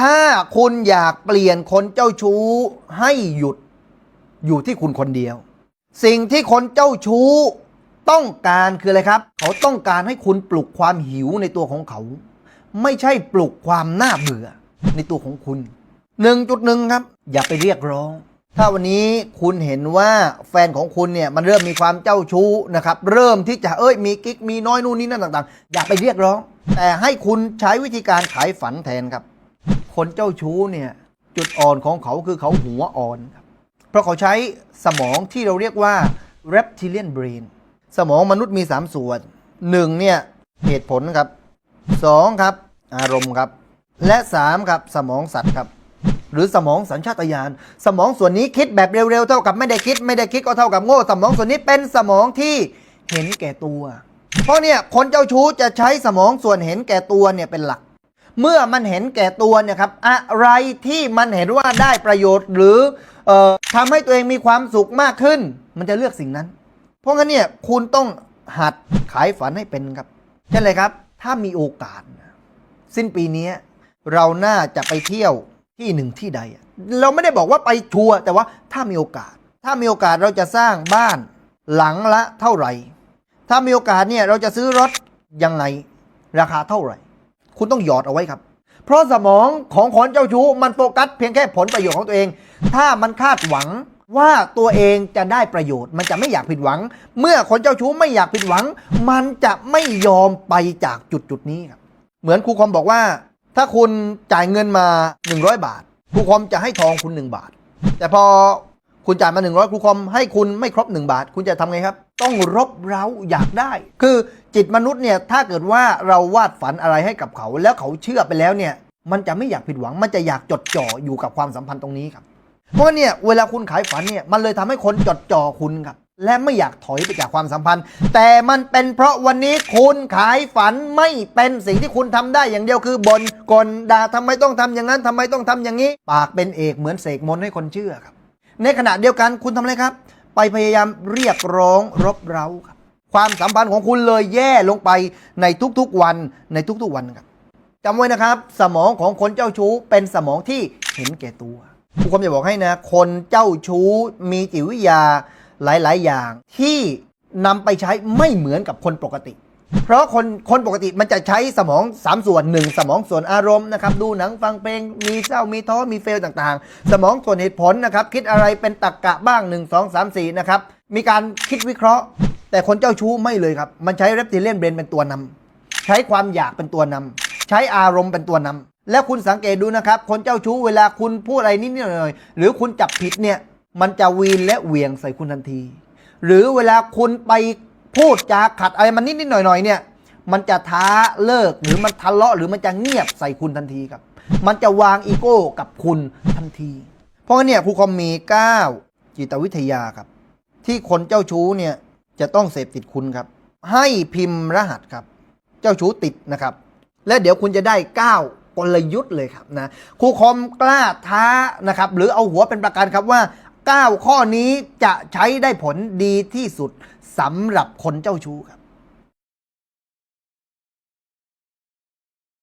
ถ้าคุณอยากเปลี่ยนคนเจ้าชู้ให้หยุดอยู่ที่คุณคนเดียว สิ่งที่คนเจ้าชู้ต้องการคืออะไรครับ เขาต้องการให้คุณปลุกความหิวในตัวของเขา ไม่ใช่ปลุกความน่าเบื่อในตัวของคุณ 1.1 ครับ อย่าไปเรียกร้อง ถ้าวันนี้คุณเห็นว่าแฟนของคุณเนี่ยมันเริ่มมีความเจ้าชู้นะครับ เริ่มที่จะเอ้ยมีกิ๊กมีน้อยนู่นนี่นั่นต่าง ๆ อย่าไปเรียกร้อง แต่ให้คุณใช้วิธีการขายฝันแทนครับ คนเจ้าชู้เนี่ยจุดอ่อนของเขาคือเขาหัวอ่อนครับเพราะเขาใช้สมองที่เราเรียกว่า reptilian brain สมองมนุษย์มี 3 ส่วน 1 เนี่ยเหตุผลครับ 2 ครับ อารมณ์ครับ และ 3 ครับสมองสัตว์ครับ หรือสมองสัญชาตญาณสมองส่วนนี้คิดแบบเร็วๆ เท่ากับไม่ได้คิด ไม่ได้คิดก็เท่ากับโง่ สมองส่วนนี้เป็นสมองที่เห็นแก่ตัว เพราะเนี่ยคนเจ้าชู้จะใช้สมองส่วนเห็นแก่ตัวเนี่ยเป็นหลัก เมื่อมันเห็นแก่ตัวเนี่ยครับอะไรที่มันเห็นว่าได้ประโยชน์หรือออทำให้ตัวเองมีความสุขมากขึ้น มันจะเลือกสิ่งนั้น เพราะงั้นเนี่ยคุณต้องหัดขายฝันให้เป็นครับเช่นเลยครับ ถ้ามีโอกาส สิ้นปีนี้เราน่าจะไปเที่ยวที่หนึ่งที่ใด เราไม่ได้บอกว่าไปชัวร์แต่ว่าถ้ามีโอกาส ถ้ามีโอกาสเราจะสร้างบ้านหลังละเท่าไหร่ ถ้ามีโอกาสเนี่ยเราจะซื้อรถยังไงราคาเท่าไหร่ คุณต้องหยอดเอาไว้ครับ เพราะสมองของคนเจ้าชู้มันโฟกัสเพียงแค่ผลประโยชน์ของตัวเอง ถ้ามันคาดหวังว่าตัวเองจะได้ประโยชน์ มันจะไม่อยากผิดหวัง เมื่อคนเจ้าชู้ไม่อยากผิดหวัง มันจะไม่ยอมไปจากจุดจุดนี้ครับเหมือนครูคอมบอกว่า ถ้าคุณจ่ายเงินมา 100 บาทครูคอมจะให้ทองคุณ 1 บาท แต่พอคุณจ่ายมา 100ครูคอมให้คุณไม่ครบ 1 บาท คุณจะทำไงครับ ต้องรบเร้าอยากได้ คือจิตมนุษย์เนี่ยถ้าเกิดว่าเราวาดฝันอะไรให้กับเขา แล้วเขาเชื่อไปแล้วเนี่ย มันจะไม่อยากผิดหวัง มันจะอยากจดจ่ออยู่กับความสัมพันธ์ตรงนี้ครับ เพราะเนี่ยเวลาคุณขายฝันเนี่ยมันเลยทำให้คนจดจ่อคุณครับและไม่อยากถอยไปจากความสัมพันธ์ แต่มันเป็นเพราะวันนี้คุณขายฝันไม่เป็นสิ่งที่คุณทำได้อย่างเดียวคือบนกลด่าทำไมต้องทำอย่างนั้นทำไมต้องทำอย่างนี้ ปากเป็นเอกเหมือนเสกมนให้คนเชื่อครับ ในขณะเดียวกันคุณทำอะไรครับ ไปพยายามเรียกร้องรบเร้าครับ ความสัมพันธ์ของคุณเลยแย่ลงไปในทุกๆวันในทุกๆวันครับจำไว้นะครับ สมองของคนเจ้าชู้เป็นสมองที่เห็นแก่ตัวผู้คมจะบอกให้นะ คนเจ้าชู้มีจิตวิทยาหลายๆ อย่างที่นำไปใช้ไม่เหมือนกับคนปกติ เพราะคนคนปกติมันจะใช้สมอง 3 ส่วน 1 สมองส่วนอารมณ์นะครับดูหนังฟังเพลงมีเศร้ามีท้อมีเฟลต่างๆ สมองส่วนเหตุผลนะครับคิดอะไรเป็นตรรกกะบ้าง 1 2 3 4นะครับมีการคิดวิเคราะห์ แต่คนเจ้าชู้ไม่เลยครับ มันใช้เรปติเลียนเบรนเป็นตัวนำใช้ความอยากเป็นตัวนำใช้อารมณ์เป็นตัวนำแล้วคุณสังเกตดูนะครับ คนเจ้าชู้เวลาคุณพูดอะไรนิดหน่อยหรือคุณจับผิดเนี่ยมันจะวีนและเหวี่ยงใส่คุณทันที หรือเวลาคุณไป พูดจาขัดอะไรมันนิดๆหน่อยๆเนี่ยมันจะท้าเลิกหรือมันทะเลาะหรือมันจะเงียบใส่คุณทันทีครับ มันจะวางอีโก้กับคุณทันที เพราะงั้นเนี่ยครูคอมมี 9 จิตวิทยาครับ ที่คนเจ้าชู้เนี่ยจะต้องเสพติดคุณครับ ให้พิมพ์รหัสครับ เจ้าชู้ติดนะครับ และเดี๋ยวคุณจะได้ 9กลยุทธ์เลยครับนะครูคอมกล้าท้านะครับ หรือเอาหัวเป็นประกันครับว่า 9 ข้อนี้จะใช้ได้ผลดีที่สุดสำหรับคนเจ้าชู้ครับ